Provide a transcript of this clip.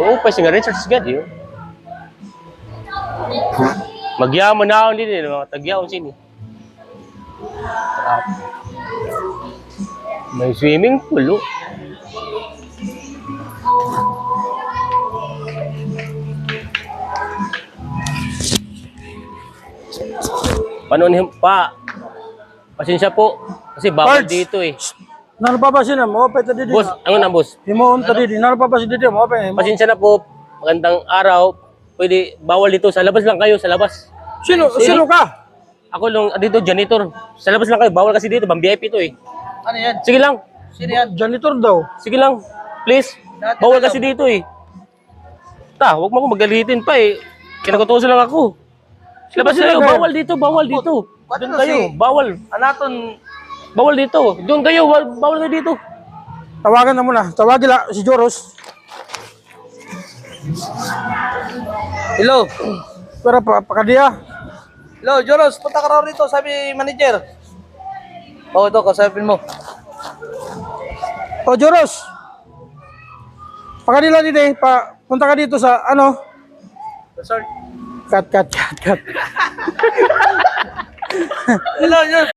Oo, pa nga rin, sa gad yun. Magyaman na ako din eh, mga tagyaw sini. May swimming pool, oh. Panunin pa. Pasensya po. Kasi bawal Parts. dito eh. Ba sila mo? Pwede dito. Boss, ano na boss? Himo unta dito. Nano pa ba si dito mo? Pwede. Pasensya na po. Magandang araw. Pwede, bawal dito. Sa labas lang kayo, sa labas. Sino sino ka? Ako lang, ah, dito, janitor. Sa labas lang kayo. Bawal kasi dito. Bang VIP to eh. Ano yan? Sige lang. Sino yan? Janitor daw. Sige lang. Please. Dati Bawal na kasi dito eh. Ta, huwag mo ako magalitin pa eh. Kinagutusan lang ako. Labas sila kayo. Bawal dito. Bawal dito. Ba't Doon kasi? kayo. Bawal. Anaton, Bawal dito. Doon kayo. Bawal, kayo dito. Tawagan na muna. Tawagin la si Joros. hello. Pero pa pakadiya. Hello, Joros, punta ka raw rito, sabi manager. Oh, ito, kasapin mo. O Joros. Pakadila dito eh. Pa, punta ka dito sa ano? Resort. Cut, cut, cut, cut. Hello, Joros.